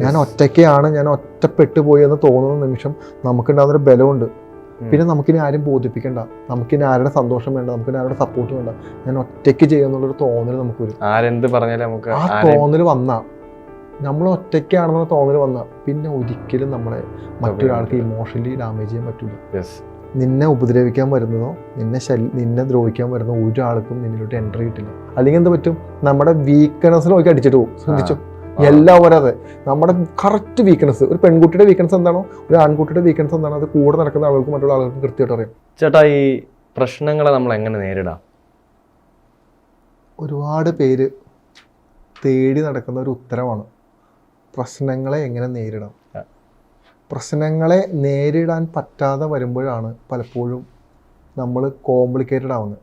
ഞാൻ ഒറ്റയ്ക്കാണ് ഞാൻ ഒറ്റപ്പെട്ടു പോയി എന്ന് തോന്നുന്ന നിമിഷം നമുക്കുണ്ടാകുന്നൊരു ബലമുണ്ട്. പിന്നെ നമുക്കിനി ആരും ബോധിപ്പിക്കണ്ട. നമുക്കിനി ആരുടെ സന്തോഷം വേണ്ട നമുക്കിനി ആരുടെ സപ്പോർട്ട് വേണ്ട. ഞാൻ ഒറ്റയ്ക്ക് ചെയ്യുന്നുള്ളൊരു തോന്നൽ നമുക്ക് വരും. ആരെന്ത് പറഞ്ഞാലും നമുക്ക് ആ തോന്നൽ വന്ന. നമ്മൾ ഒറ്റയ്ക്കാണെന്നുള്ള തോന്നൽ വന്ന. പിന്നെ ഒരിക്കലും നമ്മളെ മറ്റൊരാൾക്ക് ഇമോഷണലി ഡാമേജ് ചെയ്യാൻ പറ്റില്ല. നിന്നെ ഉപദ്രവിക്കാൻ വരുന്നതോ നിന്നെ നിന്നെ ദ്രോഹിക്കാൻ വരുന്ന ഒരാൾക്കും നിന്നിലോട്ട് എൻട്രി കിട്ടില്ല. അല്ലെങ്കിൽ എന്ത് പറ്റും? നമ്മുടെ വീക്ക്നെസ് നോക്കി അടിച്ചിട്ട് പോകും. ശ്രദ്ധിച്ചു? ആ. എല്ലാവരും നമ്മുടെ കറക്റ്റ് വീക്ക്നെസ് ഒരു പെൺകുട്ടിയുടെ വീക്ക്നെസ് എന്താണോ ഒരു ആൺകുട്ടിയുടെ വീക്ക്നെസ് എന്താണോ അത് കൂടെ നടക്കുന്ന ആളുകൾക്ക് മറ്റുള്ള ആളുകൾക്ക് കൃത്യമായിട്ട് അറിയാം. ചേട്ടാ ഈ പ്രശ്നങ്ങളെ നമ്മൾ എങ്ങനെ നേരിടാം? ഒരുപാട് പേര് തേടി നടക്കുന്ന ഒരു ഉത്തരമാണ് പ്രശ്നങ്ങളെ എങ്ങനെ നേരിടാം. പ്രശ്നങ്ങളെ നേരിടാൻ പറ്റാതെ വരുമ്പോഴാണ് പലപ്പോഴും നമ്മൾ കോംപ്ലിക്കേറ്റഡ് ആവുന്നത്.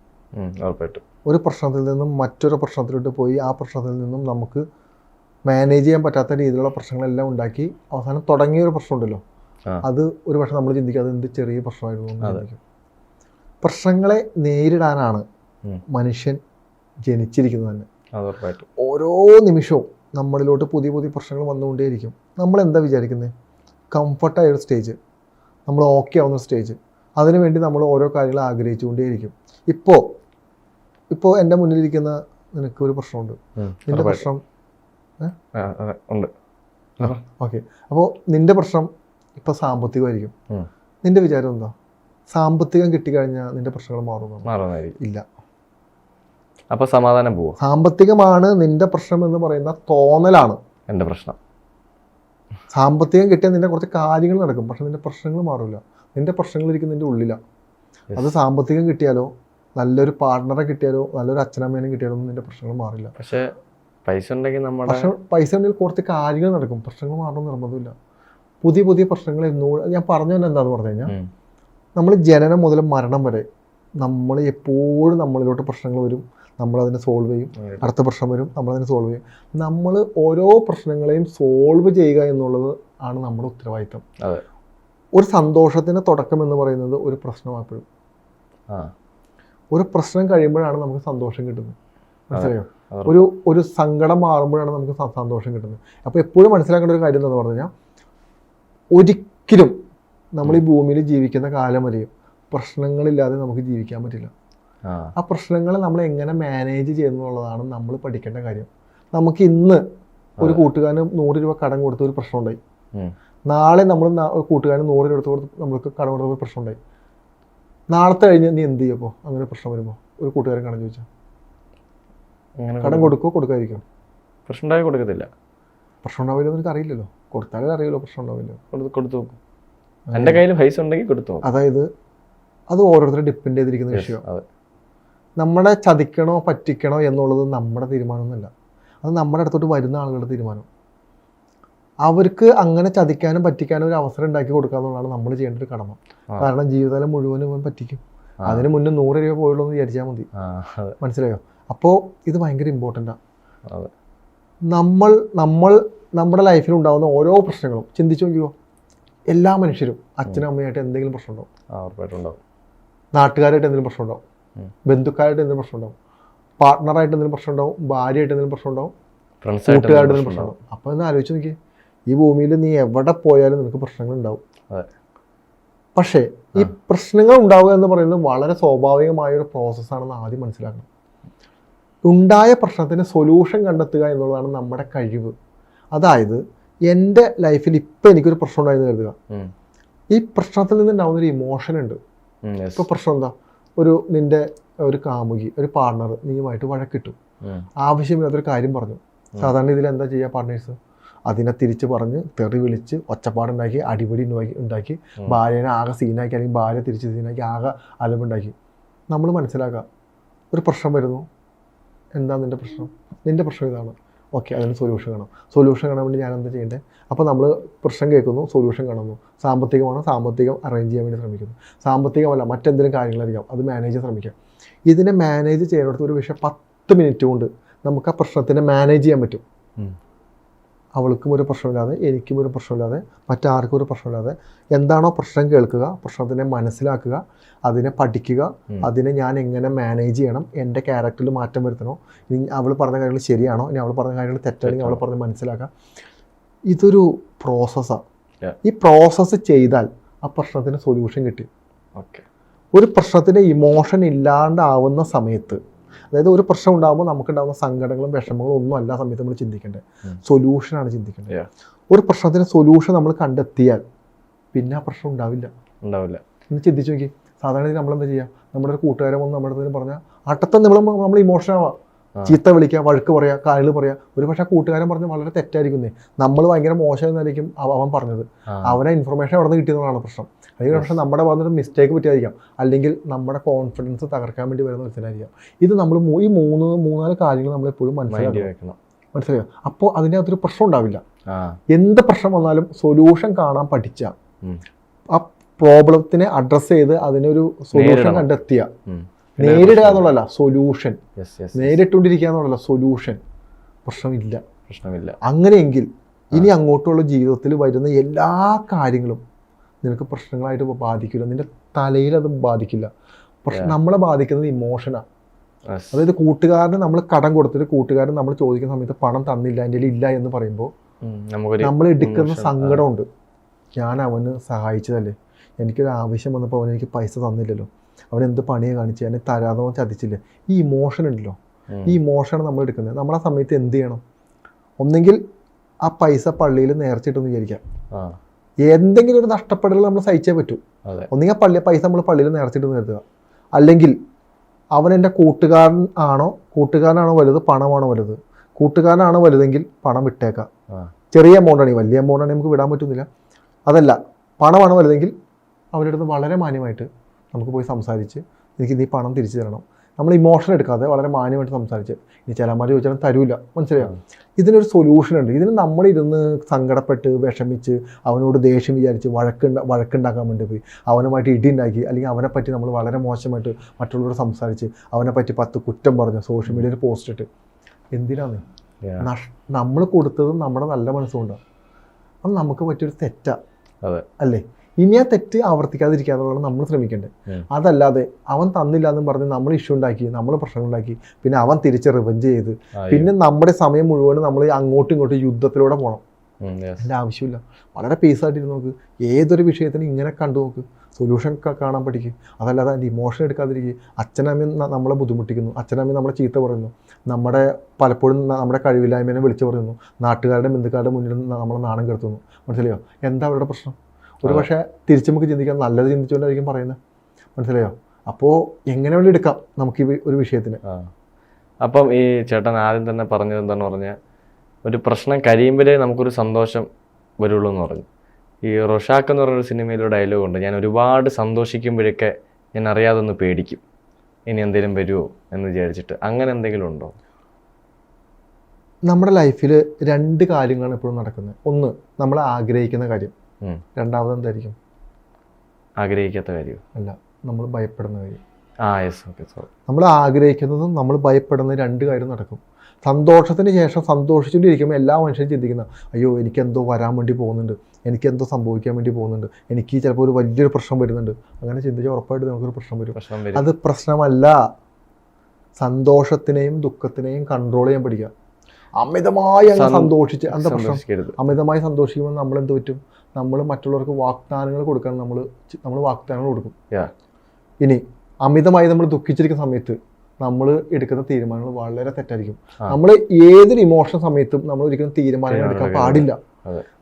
ഒരു പ്രശ്നത്തിൽ നിന്നും മറ്റൊരു പ്രശ്നത്തിലോട്ട് പോയി ആ പ്രശ്നത്തിൽ നിന്നും നമുക്ക് മാനേജ് ചെയ്യാൻ പറ്റാത്ത രീതിയിലുള്ള പ്രശ്നങ്ങളെല്ലാം ഉണ്ടാക്കി അവസാനം തുടങ്ങിയ ഒരു പ്രശ്നമുണ്ടല്ലോ. അത് ഒരു പക്ഷെ നമ്മൾ ചിന്തിക്കാതെ അത് എന്ത് ചെറിയ പ്രശ്നമായിരുന്നു പ്രശ്നങ്ങളെ നേരിടാനാണ് മനുഷ്യൻ ജനിച്ചിരിക്കുന്നത് തന്നെ. ഓരോ നിമിഷവും നമ്മളിലോട്ട് പുതിയ പുതിയ പ്രശ്നങ്ങൾ വന്നുകൊണ്ടേയിരിക്കും. നമ്മൾ എന്താ വിചാരിക്കുന്നത് കംഫർട്ടായ ഒരു സ്റ്റേജ് നമ്മൾ ഓക്കെ ആവുന്ന സ്റ്റേജ് അതിനുവേണ്ടി നമ്മൾ ഓരോ കാര്യങ്ങൾ ആഗ്രഹിച്ചുകൊണ്ടേയിരിക്കും. ഇപ്പോൾ ഇപ്പോൾ എന്റെ മുന്നിലിരിക്കുന്ന നിനക്ക് ഒരു പ്രശ്നമുണ്ട്. നിന്റെ പ്രശ്നം ഉണ്ട്. ഓക്കെ. അപ്പോൾ നിന്റെ പ്രശ്നം ഇപ്പൊ സാമ്പത്തികമായിരിക്കും. നിന്റെ വിചാരം എന്താ? സാമ്പത്തികം കിട്ടിക്കഴിഞ്ഞാൽ നിന്റെ പ്രശ്നങ്ങൾ മാറുന്നു? ഇല്ല. അപ്പൊ സമാധാനം പോവും? സാമ്പത്തികമാണ് നിന്റെ പ്രശ്നം എന്ന് പറയുന്ന തോന്നലാണ്. എന്റെ പ്രശ്നം. സാമ്പത്തികം കിട്ടിയാൽ നിന്റെ കുറച്ച് കാര്യങ്ങൾ നടക്കും പക്ഷെ നിന്റെ പ്രശ്നങ്ങൾ മാറില്ല നിന്റെ പ്രശ്നങ്ങൾ ഇരിക്കും നിന്റെ ഉള്ളിലാണ് അത് സാമ്പത്തികം കിട്ടിയാലോ നല്ലൊരു പാർട്ണറെ കിട്ടിയാലോ നല്ലൊരു അച്ഛനമ്മേനെ കിട്ടിയാലോ ഒന്നും നിന്റെ പ്രശ്നങ്ങൾ മാറില്ല. പക്ഷെ പൈസ ഉണ്ടെങ്കിൽ നമ്മുടെ പക്ഷെ പൈസ ഉണ്ടെങ്കിൽ കുറച്ച് കാര്യങ്ങൾ നടക്കും. പ്രശ്നങ്ങൾ മാറണം നിർബന്ധമില്ല. പുതിയ പുതിയ പ്രശ്നങ്ങൾ എന്നോ ഞാൻ പറഞ്ഞു തന്നെ എന്താന്ന് പറഞ്ഞു കഴിഞ്ഞാൽ നമ്മൾ ജനനം മുതൽ മരണം വരെ നമ്മൾ എപ്പോഴും നമ്മളിലോട്ട് പ്രശ്നങ്ങൾ വരും. നമ്മളതിനെ സോൾവ് ചെയ്യും. അടുത്ത പ്രശ്നം വരും. നമ്മളതിനെ സോൾവ് ചെയ്യും. നമ്മൾ ഓരോ പ്രശ്നങ്ങളെയും സോൾവ് ചെയ്യുക എന്നുള്ളത് ആണ് നമ്മുടെ ഉത്തരവാദിത്തം. ഒരു സന്തോഷത്തിന്റെ തുടക്കം എന്ന് പറയുന്നത് ഒരു പ്രശ്നമായപ്പോഴും ഒരു പ്രശ്നം കഴിയുമ്പോഴാണ് നമുക്ക് സന്തോഷം കിട്ടുന്നത്. മനസ്സിലായോ? ഒരു ഒരു സങ്കടം മാറുമ്പോഴാണ് നമുക്ക് സന്തോഷം കിട്ടുന്നത്. അപ്പോൾ എപ്പോഴും മനസ്സിലാക്കേണ്ട ഒരു കാര്യം എന്ന് പറഞ്ഞു കഴിഞ്ഞാൽ ഒരിക്കലും നമ്മൾ ഈ ഭൂമിയിൽ ജീവിക്കുന്ന കാലം വരെയും പ്രശ്നങ്ങളില്ലാതെ നമുക്ക് ജീവിക്കാൻ പറ്റില്ല. ആ. പ്രശ്നങ്ങൾ പ്രശ്നങ്ങളെ നമ്മൾ എങ്ങനെ മാനേജ് ചെയ്യുന്നുള്ളതാണ് നമ്മൾ പഠിക്കേണ്ട കാര്യം. നമുക്ക് ഇന്ന് ഒരു. കൂട്ടുകാരന് നൂറ് രൂപ കടം കൊടുത്ത ഒരു പ്രശ്നം ഉണ്ടായി നാളെ നമ്മൾ കൂട്ടുകാരന് നൂറ് രൂപ കൊടുത്ത് നമ്മൾക്ക് കടം കൊടുത്ത ഒരു പ്രശ്നം ഉണ്ടായി നാളത്തെ കഴിഞ്ഞ് നീ എന്ത് ചെയ്യപ്പോൾ അങ്ങനെ പ്രശ്നം വരുമ്പോൾ ഒരു കൂട്ടുകാരൻ കടം ചോദിച്ചാൽ അങ്ങനെ കടം കൊടുക്കുമോ കൊടുക്കാതിരിക്കും പ്രശ്നം ഉണ്ടായി കൊടുക്കത്തില്ല. പ്രശ്നം ഉണ്ടാവില്ല എന്ന് എനിക്ക് അറിയില്ലല്ലോ കൊടുത്താലേ അറിയില്ലോ പ്രശ്നം ഉണ്ടാവില്ല കൊടുത്ത് കൊടുത്തു നോക്കും. എന്റെ കയ്യിൽ പൈസ ഉണ്ടെങ്കിൽ കൊടുത്തു അതായത് അത് ഓരോരുത്തരെ ഡിപ്പെൻഡ് ചെയ്തിരിക്കുന്ന വിഷയം. നമ്മളെ ചതിക്കണോ പറ്റിക്കണോ എന്നുള്ളത് നമ്മുടെ തീരുമാനമൊന്നുമല്ല. അത് നമ്മുടെ അടുത്തോട്ട് വരുന്ന ആളുകളുടെ തീരുമാനം. അവർക്ക് അങ്ങനെ ചതിക്കാനും പറ്റിക്കാനും ഒരു അവസരം ഉണ്ടാക്കി കൊടുക്കുക എന്നുള്ളതാണ് നമ്മൾ ചെയ്യേണ്ട ഒരു കടമ. കാരണം ജീവിതകാലം മുഴുവനും പറ്റിക്കും. അതിന് മുന്നേ നൂറ് രൂപ പോയുള്ളൂ എന്ന് വിചാരിച്ചാൽ മതി. മനസ്സിലായോ? അപ്പോൾ ഇത് ഭയങ്കര ഇമ്പോർട്ടന്റാണ് ആണ് നമ്മൾ നമ്മൾ നമ്മുടെ ലൈഫിൽ ഉണ്ടാകുന്ന ഓരോ പ്രശ്നങ്ങളും ചിന്തിച്ചു നോക്കിയോ എല്ലാ മനുഷ്യരും അച്ഛനും അമ്മയായിട്ട് എന്തെങ്കിലും പ്രശ്നം ഉണ്ടാവും ഉണ്ടാവും നാട്ടുകാരായിട്ട് എന്തെങ്കിലും പ്രശ്നം ഉണ്ടാവും ബന്ധുക്കാരായിട്ട് എന്തെങ്കിലും പ്രശ്നം ഉണ്ടാവും പാർട്ട്ണറായിട്ട് എന്തെങ്കിലും പ്രശ്നം ഉണ്ടാവും ഭാര്യയായിട്ട് എന്തെങ്കിലും പ്രശ്നം ഉണ്ടാവും കൂട്ടുകാരുടെ എന്തെങ്കിലും പ്രശ്നം ഉണ്ടാവും അപ്പോൾ ഒന്ന് ആലോചിച്ച് നോക്കിയേ. ഈ ഭൂമിയിൽ നീ എവിടെ പോയാലും നിനക്ക് പ്രശ്നങ്ങൾ ഉണ്ടാവും. പക്ഷേ ഈ. പ്രശ്നങ്ങൾ ഉണ്ടാവുക എന്ന് പറയുന്നത് വളരെ സ്വാഭാവികമായ ഒരു പ്രോസസ്സാണെന്ന് ആദ്യം മനസ്സിലാക്കണം. ഉണ്ടായ പ്രശ്നത്തിന് സൊല്യൂഷൻ കണ്ടെത്തുക എന്നുള്ളതാണ് നമ്മുടെ കഴിവ്. അതായത് എന്റെ ലൈഫിൽ ഇപ്പം എനിക്കൊരു പ്രശ്നം ഉണ്ടായെന്ന് കരുതുക. ഈ പ്രശ്നത്തിൽ നിന്നുണ്ടാവുന്ന ഒരു ഇമോഷൻ ഉണ്ട്. ഇപ്പോൾ പ്രശ്നം എന്താ? ഒരു നിന്റെ ഒരു കാമുകി ഒരു പാർട്ണർ നീയുമായിട്ട് വഴക്കിട്ടു. ആവശ്യമില്ലാത്തൊരു കാര്യം പറഞ്ഞു. സാധാരണ ഇതിൽ എന്താ ചെയ്യുക പാർട്ട്നേഴ്സ് അതിനെ തിരിച്ച് പറഞ്ഞ് തെറി വിളിച്ച് ഒച്ചപ്പാടുണ്ടാക്കി അടിപിടി ഉണ്ടാക്കി ഉണ്ടാക്കി ഭാര്യനെ ആകെ സീനാക്കി അല്ലെങ്കിൽ ഭാര്യ തിരിച്ച് സീനാക്കി ആകെ അലമ്പുണ്ടാക്കി. നമ്മൾ മനസ്സിലാക്കുക ഒരു പ്രശ്നം വരുന്നു. എന്താ നിന്റെ പ്രശ്നം? നിന്റെ പ്രശ്നം ഇതാണ്. ഓക്കെ അതിന് സൊല്യൂഷൻ കാണാം. സൊല്യൂഷൻ കാണാൻ വേണ്ടി ഞാൻ എന്താ ചെയ്യേണ്ടത് അപ്പോൾ നമ്മൾ പ്രശ്നം കേൾക്കുന്നു സൊല്യൂഷൻ കാണുന്നു. സാമ്പത്തികമാണ് സാമ്പത്തികം അറേഞ്ച് ചെയ്യാൻ വേണ്ടി ശ്രമിക്കുന്നു. സാമ്പത്തികമല്ല മറ്റെന്തെങ്കിലും കാര്യങ്ങളായിരിക്കാം. അത് മാനേജ് ചെയ്യാൻ ശ്രമിക്കാം. ഇതിനെ മാനേജ് ചെയ്യുന്നിടത്ത് ഒരു വിഷയം പത്ത് മിനിറ്റ് കൊണ്ട് നമുക്ക് ആ പ്രശ്നത്തിനെ മാനേജ് ചെയ്യാൻ പറ്റും. അവൾക്കും ഒരു പ്രശ്നമില്ലാതെ എനിക്കും ഒരു പ്രശ്നമില്ലാതെ മറ്റാർക്കും ഒരു പ്രശ്നമില്ലാതെ എന്താണോ പ്രശ്നം കേൾക്കുക പ്രശ്നത്തിനെ മനസ്സിലാക്കുക അതിനെ പഠിക്കുക അതിനെ ഞാൻ എങ്ങനെ മാനേജ് ചെയ്യണം എന്റെ ക്യാരക്ടറിൽ മാറ്റം വരുത്തണോ ഇനി അവൾ പറഞ്ഞ കാര്യങ്ങൾ ശരിയാണോ ഇനി അവൾ പറഞ്ഞ കാര്യങ്ങൾ തെറ്റാണെങ്കിൽ അവൾ പറഞ്ഞ് മനസ്സിലാക്കുക. ഇതൊരു പ്രോസസ്സാണ് ഈ പ്രോസസ്സ് ചെയ്താൽ ആ പ്രശ്നത്തിന് സൊല്യൂഷൻ കിട്ടി. ഓക്കെ ഒരു പ്രശ്നത്തിന് ഇമോഷൻ ഇല്ലാണ്ടാവുന്ന സമയത്ത് അതായത് ഒരു പ്രശ്നം ഉണ്ടാകുമ്പോൾ നമുക്കുണ്ടാകുന്ന സങ്കടങ്ങളും വിഷമങ്ങളും ഒന്നും അല്ല സമയത്ത് നമ്മൾ ചിന്തിക്കേണ്ടത് സൊല്യൂഷൻ സൊല്യൂഷനാണ് ചിന്തിക്കേണ്ടത്. ഒരു പ്രശ്നത്തിന് സൊല്യൂഷൻ നമ്മൾ കണ്ടെത്തിയാൽ പിന്നെ ആ പ്രശ്നം ഉണ്ടാവില്ല. ഉണ്ടാവില്ല. ഒന്ന് ചിന്തിച്ചു നോക്കി. സാധാരണ നമ്മൾ എന്താ ചെയ്യുക? നമ്മുടെ ഒരു കൂട്ടുകാരൻ വന്ന് നമ്മുടെ അടുത്ത് പറഞ്ഞാൽ അട്ടത്തെ നമ്മൾ നമ്മൾ ഇമോഷനാവാം. ചീത്ത വിളിക്കുക വഴുക്ക് പറയുക കാര്യങ്ങൾ പറയുക ഒരു പക്ഷേ ആ കൂട്ടുകാരൻ പറഞ്ഞ് വളരെ തെറ്റായിരിക്കുന്നേ. നമ്മൾ ഭയങ്കര മോശം എന്നായിരിക്കും അവൻ പറഞ്ഞത്. അവനെ ഇൻഫർമേഷൻ അവിടെ നിന്ന് കിട്ടിയതാണ് പ്രശ്നം. അല്ലെങ്കിൽ പക്ഷേ നമ്മുടെ ഭാഗത്ത് മിസ്റ്റേക്ക് പറ്റിയായിരിക്കാം. അല്ലെങ്കിൽ നമ്മുടെ കോൺഫിഡൻസ് തകർക്കാൻ വേണ്ടി വരുന്ന ഒരുത്തനായിരിക്കാം. ഇത് നമ്മൾ ഈ മൂന്ന് മൂന്നാൽ കാര്യങ്ങൾ നമ്മൾ എപ്പോഴും മനസ്സിലാക്കണം. മനസ്സിലായോ? അപ്പോൾ അതിന്റെ അകത്തൊരു പ്രശ്നം ഉണ്ടാവില്ല. എന്ത് പ്രശ്നം വന്നാലും സൊല്യൂഷൻ കാണാൻ പഠിച്ച. ആ പ്രോബ്ലത്തിനെ അഡ്രസ്സ് ചെയ്ത് അതിനൊരു സൊല്യൂഷൻ. കണ്ടെത്തിയ. നേരിടുക എന്നുള്ളതല്ല സൊല്യൂഷൻ നേരിട്ടുകൊണ്ടിരിക്കുക എന്നുള്ളതല്ല സൊല്യൂഷൻ പ്രശ്നമില്ല. പ്രശ്നമില്ല. അങ്ങനെയെങ്കിൽ ഇനി അങ്ങോട്ടുള്ള ജീവിതത്തിൽ വരുന്ന എല്ലാ കാര്യങ്ങളും നിനക്ക് പ്രശ്നങ്ങളായിട്ട് ബാധിക്കില്ല. നിന്റെ തലയിൽ അത് ബാധിക്കില്ല. പക്ഷെ നമ്മളെ ബാധിക്കുന്നത് ഇമോഷനാണ് അതായത് കൂട്ടുകാരന് നമ്മൾ കടം കൊടുത്തിട്ട് കൂട്ടുകാരൻ നമ്മൾ ചോദിക്കുന്ന സമയത്ത് പണം തന്നില്ല എന്റെ ഇല്ല എന്ന് പറയുമ്പോൾ നമ്മൾ എടുക്കുന്ന സങ്കടമുണ്ട് ഞാൻ അവന് സഹായിച്ചതല്ലേ? എനിക്കൊരു ആവശ്യം വന്നപ്പോൾ അവൻ എനിക്ക് പൈസ തന്നില്ലല്ലോ. അവൻ എന്ത് പണിയെ കാണിച്ച്? എന്നെ തരാതോ ചതിച്ചില്ല? ഈ ഇമോഷൻ ഉണ്ടല്ലോ. ഈ ഇമോഷനാണ് നമ്മൾ എടുക്കുന്നത്. നമ്മൾ ആ സമയത്ത് എന്ത് ചെയ്യണം? ഒന്നെങ്കിൽ ആ പൈസ പള്ളിയിൽ നേർച്ചിട്ടെന്ന് വിചാരിക്കാം. എന്തെങ്കിലും ഒരു നഷ്ടപ്പെടൽ നമ്മൾ സഹിച്ചേ പറ്റൂ. ഒന്നെങ്കിൽ പള്ളി പൈസ നമ്മൾ പള്ളിയിൽ നേർച്ചിട്ടെന്ന് കരുതുക. അല്ലെങ്കിൽ അവൻ എന്റെ കൂട്ടുകാരൻ ആണോ? കൂട്ടുകാരനാണോ വലുത്? പണമാണോ വലുത്? കൂട്ടുകാരനാണോ വലുതെങ്കിൽ പണം വിട്ടേക്കാം. ചെറിയ എമൗണ്ട് ആണെങ്കിൽ വലിയ എമൗണ്ട് ആണെങ്കിൽ നമുക്ക് വിടാൻ പറ്റുന്നില്ല. അതല്ല പണമാണ് വലുതെങ്കിൽ അവരുടെ അടുത്ത് വളരെ മാന്യമായിട്ട് നമുക്ക് പോയി സംസാരിച്ച് എനിക്ക് നീ പണം തിരിച്ചു തരണം. നമ്മൾ ഇമോഷൻ എടുക്കാതെ വളരെ മാന്യമായിട്ട് സംസാരിച്ച്. ഇനി ചിലമാർ ചോദിച്ചാലും തരൂല. മനസ്സിലായോ? ഇതിനൊരു സൊല്യൂഷൻ ഉണ്ട്. ഇതിന് നമ്മളിരുന്ന് സങ്കടപ്പെട്ട് വിഷമിച്ച് അവനോട് ദേഷ്യം വിചാരിച്ച് വഴക്കുണ്ട വഴക്കുണ്ടാക്കാൻ വേണ്ടി പോയി. അവനുമായിട്ട് ഇടി ഉണ്ടാക്കി അല്ലെങ്കിൽ അവനെ പറ്റി നമ്മൾ വളരെ മോശമായിട്ട് മറ്റുള്ളവരോട് സംസാരിച്ച് അവനെ പറ്റി പത്ത് കുറ്റം പറഞ്ഞു സോഷ്യൽ മീഡിയയിൽ പോസ്റ്റ് ഇട്ട്. എന്തിനാണ് നമ്മൾ കൊടുത്തത് നമ്മുടെ നല്ല മനസ്സുകൊണ്ടാണ് അത് നമുക്ക് പറ്റിയൊരു തെറ്റാണ്. അല്ലേ? ഇനി ആ തെറ്റ് ആവർത്തിക്കാതിരിക്കാന്നുള്ളതാണ് നമ്മൾ ശ്രമിക്കേണ്ടത്. അതല്ലാതെ അവൻ തന്നില്ല എന്ന് പറഞ്ഞ് നമ്മൾ ഇഷ്യൂ ഉണ്ടാക്കി നമ്മൾ പ്രശ്നങ്ങൾ ഉണ്ടാക്കി പിന്നെ അവൻ തിരിച്ച് റിവഞ്ച് ചെയ്ത് പിന്നെ നമ്മുടെ സമയം മുഴുവൻ നമ്മൾ അങ്ങോട്ടും ഇങ്ങോട്ടും യുദ്ധത്തിലൂടെ പോകണം. അതിന്റെ ആവശ്യമില്ല. വളരെ പീസായിട്ടിരുന്ന് നോക്ക്. ഏതൊരു വിഷയത്തിന് ഇങ്ങനെ കണ്ടു നോക്ക്. സൊല്യൂഷൻ കാണാൻ പഠിക്കുക അതല്ലാതെ അതിന്റെ ഇമോഷൻ എടുക്കാതിരിക്കുക അച്ഛനമ്മയും നമ്മളെ ബുദ്ധിമുട്ടിക്കുന്നു. അച്ഛനമ്മയും നമ്മളെ ചീത്ത പറയുന്നു. നമ്മുടെ പലപ്പോഴും നമ്മുടെ കഴിവില്ലായ്മേനെ വിളിച്ചു പറയുന്നു. നാട്ടുകാരുടെ ബന്ധുക്കാരുടെ മുന്നിൽ നമ്മളെ നാണം കെടുത്തുന്നു. മനസ്സിലായോ? എന്താ അവരുടെ പ്രശ്നം? ഒരു. പക്ഷേ തിരിച്ച് നമുക്ക് ചിന്തിക്കാം നല്ലത് ചിന്തിച്ചുകൊണ്ടായിരിക്കും പറയുന്നത്. മനസ്സിലായോ? അപ്പോൾ എങ്ങനെ വേണ്ടി എടുക്കാം നമുക്ക് ഈ ഒരു വിഷയത്തിന്. അപ്പം ഈ ചേട്ടൻ ആദ്യം തന്നെ പറഞ്ഞത് എന്താണെന്ന് പറഞ്ഞാൽ ഒരു പ്രശ്നം കഴിയുമ്പോഴേ നമുക്കൊരു സന്തോഷം വരുള്ളൂ എന്ന് പറഞ്ഞു. ഈ റൊഷാക്ക് എന്ന് പറഞ്ഞൊരു സിനിമയിലൊരു ഡയലോഗ് ഉണ്ട്. ഞാൻ ഒരുപാട് സന്തോഷിക്കുമ്പോഴൊക്കെ ഞാൻ അറിയാതെ ഒന്ന് പേടിക്കും. ഇനി എന്തെങ്കിലും വരുമോ എന്ന് വിചാരിച്ചിട്ട്. അങ്ങനെ എന്തെങ്കിലും ഉണ്ടോ? നമ്മുടെ ലൈഫിൽ രണ്ട് കാര്യങ്ങളാണ് എപ്പോഴും നടക്കുന്നത്. ഒന്ന് നമ്മൾ ആഗ്രഹിക്കുന്ന കാര്യം. രണ്ടാമത് എന്തായിരിക്കും ആഗ്രഹിക്കാത്ത കാര്യം. അല്ല നമ്മൾ ഭയപ്പെടുന്ന കാര്യം. ആ യെസ് ഓക്കെ സോറി. നമ്മൾ ആഗ്രഹിക്കുന്നതും നമ്മൾ ഭയപ്പെടുന്ന രണ്ട് കാര്യം നടക്കും. സന്തോഷത്തിന് ശേഷം സന്തോഷിച്ചുകൊണ്ടിരിക്കുമ്പോൾ എല്ലാ മനുഷ്യരും ചിന്തിക്കുന്ന അയ്യോ എനിക്കെന്തോ വരാൻ വേണ്ടി പോകുന്നുണ്ട്. എനിക്കെന്തോ സംഭവിക്കാൻ വേണ്ടി പോകുന്നുണ്ട്. എനിക്ക് ചിലപ്പോൾ ഒരു വലിയൊരു പ്രശ്നം വരുന്നുണ്ട്. അങ്ങനെ ചിന്തിച്ചാൽ ഉറപ്പായിട്ട് നമുക്കൊരു പ്രശ്നം വരും. പ്രശ്നം വരും. അത് പ്രശ്നമല്ല. സന്തോഷത്തിനെയും ദുഃഖത്തിനെയും കൺട്രോൾ ചെയ്യാൻ പഠിക്കുക. അമിതമായി അങ്ങ് സന്തോഷിച്ച് എന്താ പ്രശ്നം? അമിതമായി സന്തോഷിക്കുമ്പോൾ നമ്മൾ എന്ത് പറ്റും? നമ്മൾ മറ്റുള്ളവർക്ക് വാഗ്ദാനങ്ങൾ കൊടുക്കാൻ നമ്മൾ നമ്മൾ വാഗ്ദാനങ്ങൾ കൊടുക്കും. ഇനി അമിതമായി നമ്മൾ ദുഃഖിച്ചിരിക്കുന്ന സമയത്ത് നമ്മൾ എടുക്കുന്ന തീരുമാനങ്ങൾ വളരെ തെറ്റായിരിക്കും. നമ്മൾ ഏതൊരു ഇമോഷൻ സമയത്തും നമ്മൾ ഒരിക്കലും തീരുമാനങ്ങൾ എടുക്കാൻ പാടില്ല.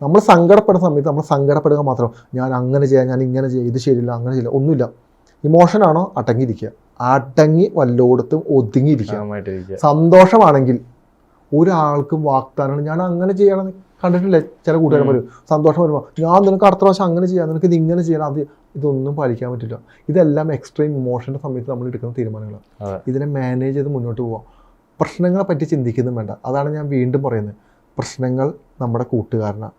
നമ്മൾ സങ്കടപ്പെടുന്ന സമയത്ത് നമ്മൾ സങ്കടപ്പെടുക മാത്രം. ഞാൻ അങ്ങനെ ചെയ്യാം ഞാൻ ഇങ്ങനെ ചെയ്യാം ഇത് ശരിയില്ല അങ്ങനെ ചെയ്യില്ല ഒന്നുമില്ല. ഇമോഷനാണോ അടങ്ങിയിരിക്കുക. അടങ്ങി വല്ലോടത്തും ഒതുങ്ങിയിരിക്കുക. സന്തോഷമാണെങ്കിൽ ഒരാൾക്കും വാഗ്ദാനമാണ് ഞാൻ അങ്ങനെ ചെയ്യണം കണ്ടിട്ടില്ലേ? ചില കൂട്ടുകാരൻ. വരും സന്തോഷം വരുമ്പോൾ ഞാൻ നിനക്ക് അടുത്ത പ്രാവശ്യം അങ്ങനെ ചെയ്യാം നിനക്ക് ഇത് ഇങ്ങനെ ചെയ്യണം അത് ഇതൊന്നും പാലിക്കാൻ പറ്റില്ല. ഇതെല്ലാം എക്സ്ട്രീം ഇമോഷന്റെ സമയത്ത് നമ്മൾ എടുക്കുന്ന തീരുമാനങ്ങളാണ് ഇതിനെ മാനേജ് ചെയ്ത് മുന്നോട്ട് പോവാം. പ്രശ്നങ്ങളെ പറ്റി ചിന്തിക്കുന്നതും വേണ്ട. അതാണ് ഞാൻ വീണ്ടും പറയുന്നത്. പ്രശ്നങ്ങൾ നമ്മുടെ കൂട്ടുകാരനാണ്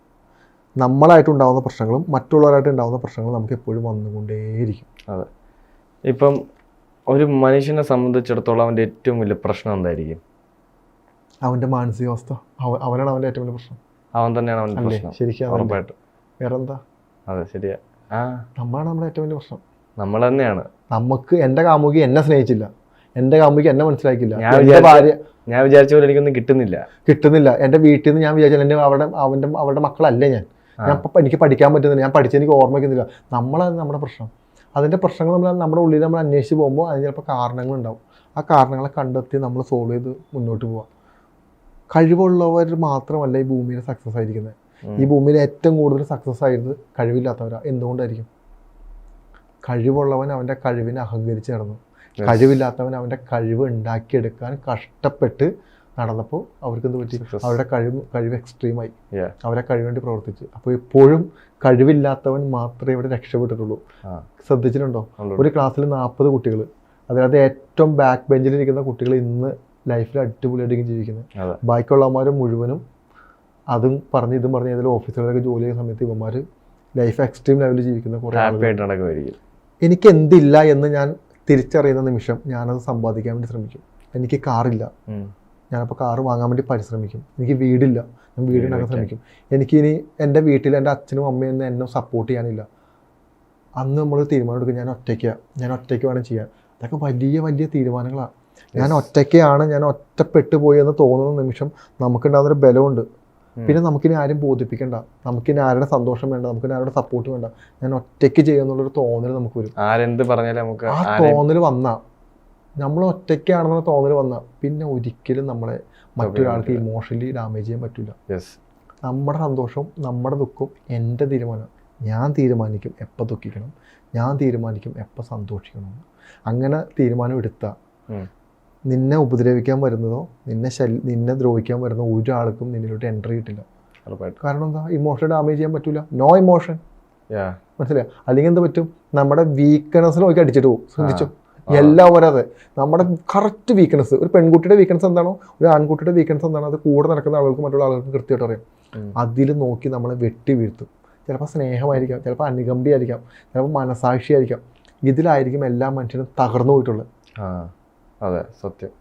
നമ്മളായിട്ട് ഉണ്ടാകുന്ന പ്രശ്നങ്ങളും മറ്റുള്ളവരായിട്ട് ഉണ്ടാകുന്ന പ്രശ്നങ്ങളും നമുക്ക് എപ്പോഴും വന്നുകൊണ്ടേയിരിക്കും. അതെ. ഇപ്പം ഒരു മനുഷ്യനെ സംബന്ധിച്ചിടത്തോളം അവന്റെ ഏറ്റവും വലിയ പ്രശ്നം എന്തായിരിക്കും? അവന്റെ മാനസികാവസ്ഥ. അവ- അവനാണ് അവന്റെ ഏറ്റവും വലിയ പ്രശ്നം. അവൻ തന്നെയാണ് അവന്റെ പ്രശ്നം. ശരിക്കും? ഉറപ്പായിട്ടും. വേറെന്താ? അതെ ശരിയാ. ആ. നമ്മളാണ് നമ്മുടെ ഏറ്റവും വലിയ പ്രശ്നം. നമ്മൾ തന്നെയാണ്. നമുക്ക് എന്റെ കാമുകി എന്നെ സ്നേഹിച്ചില്ല. എന്റെ കാമുകി എന്നെ മനസ്സിലാക്കില്ല ഞാൻ ഭാര്യ ഞാൻ വിചാരിച്ച പോലെ എനിക്കൊന്നും കിട്ടുന്നില്ല. കിട്ടുന്നില്ല. എന്റെ വീട്ടിൽ നിന്ന് ഞാൻ വിചാരിച്ചാൽ എന്റെ അവിടെ അവന്റെ അവരുടെ മക്കളല്ല ഞാൻ. ഞാൻ ഇപ്പം എനിക്ക് പഠിക്കാൻ പറ്റുന്നില്ല. ഞാൻ പഠിച്ച എനിക്ക് ഓർമ്മിക്കുന്നില്ല നമ്മളാണ് നമ്മുടെ പ്രശ്നം. അതിന്റെ പ്രശ്നങ്ങൾ നമ്മൾ നമ്മുടെ ഉള്ളിൽ നമ്മൾ അന്വേഷിച്ച് പോകുമ്പോൾ അതിന് ചിലപ്പോൾ കാരണങ്ങളുണ്ടാവും. ആ കാരണങ്ങളെ കണ്ടെത്തി നമ്മൾ സോൾവ് ചെയ്ത് മുന്നോട്ട് പോവാം കഴിവുള്ളവർ മാത്രമല്ല ഈ ഭൂമിയിൽ സക്സസ് ആയിരിക്കുന്നത്. ഈ ഭൂമിയിൽ ഏറ്റവും കൂടുതൽ സക്സസ് ആയിരുന്നത് കഴിവില്ലാത്തവരാ. എന്തുകൊണ്ടായിരിക്കും? കഴിവുള്ളവൻ അവന്റെ കഴിവിനെ അഹങ്കരിച്ച് നടന്നു. കഴിവില്ലാത്തവൻ അവന്റെ കഴിവ് ഉണ്ടാക്കിയെടുക്കാൻ കഷ്ടപ്പെട്ട് നടന്നപ്പോൾ അവർക്ക് എന്ത് പറ്റി? അവരുടെ കഴിവ് കഴിവ് എക്സ്ട്രീമായി അവരെ കഴിവേണ്ടി പ്രവർത്തിച്ച്. അപ്പോൾ എപ്പോഴും കഴിവില്ലാത്തവൻ മാത്രമേ ഇവിടെ രക്ഷപ്പെട്ടിട്ടുള്ളൂ. ശ്രദ്ധിച്ചിട്ടുണ്ടോ? ഒരു ക്ലാസ്സിൽ നാൽപ്പത് കുട്ടികൾ അതായത് ഏറ്റവും ബാക്ക് ബെഞ്ചിലിരിക്കുന്ന കുട്ടികൾ ഇന്ന് ലൈഫിൽ അടിപൊളിയായിട്ട് ജീവിക്കുന്നത്. ബാക്കിയുള്ളവന്മാർ മുഴുവനും അതും പറഞ്ഞ് ഇതും പറഞ്ഞ് ഏതെങ്കിലും ഓഫീസുകളിലൊക്കെ ജോലി ചെയ്യുന്ന സമയത്ത് ഇവന്മാർ ലൈഫ് എക്സ്ട്രീം ലെവലിൽ ജീവിക്കുന്ന കുറേ എനിക്ക് എന്തില്ല എന്ന് ഞാൻ തിരിച്ചറിയുന്ന നിമിഷം ഞാനത് സമ്പാദിക്കാൻ വേണ്ടി ശ്രമിക്കും. എനിക്ക് കാറില്ല. ഞാനപ്പോൾ കാറ് വാങ്ങാൻ വേണ്ടി പരിശ്രമിക്കും. എനിക്ക് വീടില്ല. ഞാൻ വീട് ശ്രമിക്കും എനിക്ക് ശ്രമിക്കും. എനിക്കിനി എന്റെ വീട്ടിൽ എന്റെ അച്ഛനും അമ്മയും ഒന്നും എന്നെ സപ്പോർട്ട് ചെയ്യാനില്ല. അന്ന് നമ്മൾ തീരുമാനം എടുക്കും. ഞാൻ ഒറ്റയ്ക്കാണ് ഞാൻ ഒറ്റയ്ക്ക് വേണം ചെയ്യാൻ. അതൊക്കെ വലിയ വലിയ തീരുമാനങ്ങളാണ് ഞാൻ ഒറ്റയ്ക്കാണ് ഞാൻ ഒറ്റപ്പെട്ടു പോയി എന്ന് തോന്നുന്ന നിമിഷം നമുക്കുണ്ടാകുന്നൊരു ബലമുണ്ട്. പിന്നെ നമുക്കിനി ആരും ബോധിപ്പിക്കണ്ട. നമുക്കിനി ആരുടെ സന്തോഷം വേണ്ട നമുക്കിനി ആരുടെ സപ്പോർട്ട് വേണ്ട. ഞാൻ ഒറ്റയ്ക്ക് ചെയ്യുന്നുള്ളൊരു തോന്നൽ നമുക്ക് വരും. ആരെന്ത് പറഞ്ഞാലും നമുക്ക് ആ തോന്നൽ വന്ന. നമ്മൾ ഒറ്റയ്ക്കാണെന്നുള്ള തോന്നൽ വന്ന. പിന്നെ ഒരിക്കലും നമ്മളെ മറ്റൊരാൾക്ക് ഇമോഷണലി ഡാമേജ് ചെയ്യാൻ പറ്റില്ല നമ്മുടെ സന്തോഷവും നമ്മുടെ ദുഃഖവും എന്റെ തീരുമാനം. ഞാൻ തീരുമാനിക്കും എപ്പോൾ ദുഃഖിക്കണം. ഞാൻ തീരുമാനിക്കും എപ്പോൾ സന്തോഷിക്കണം. അങ്ങനെ തീരുമാനം എടുത്താൽ. നിന്നെ ഉപദ്രവിക്കാൻ വരുന്നതോ നിന്നെ ശല്യ നിന്നെ ദ്രോഹിക്കാൻ വരുന്ന ഒരാൾക്കും നിന്നിലോട്ട് എൻട്രി കിട്ടില്ല. കാരണം എന്താ? ഇമോഷൻ ഡാമേജ് ചെയ്യാൻ പറ്റൂല. നോ ഇമോഷൻ മനസ്സിലായോ? അല്ലെങ്കിൽ എന്ത് പറ്റും? നമ്മുടെ വീക്ക്നെസ് നോക്കി അടിച്ചിട്ട് പോകും. ശ്രദ്ധിച്ചു? എല്ലാം വരാതെ നമ്മുടെ കറക്റ്റ് വീക്ക്നെസ് ഒരു പെൺകുട്ടിയുടെ വീക്ക്നെസ് എന്താണോ ഒരു ആൺകുട്ടിയുടെ വീക്ക്നെസ് എന്താണോ അത് കൂടെ നടക്കുന്ന ആളുകൾക്ക് മറ്റുള്ള ആളുകൾക്ക് കൃത്യമായിട്ട് അറിയാം. അതിൽ നോക്കി നമ്മളെ വെട്ടി വീഴ്ത്തും. ചിലപ്പോൾ സ്നേഹമായിരിക്കാം ചിലപ്പോൾ അനുകമ്പിയായിരിക്കാം ചിലപ്പോൾ മനസാക്ഷിയായിരിക്കാം. ഇതിലായിരിക്കും എല്ലാ മനുഷ്യനും തകർന്നു പോയിട്ടുള്ളത്. അതെ സത്യം.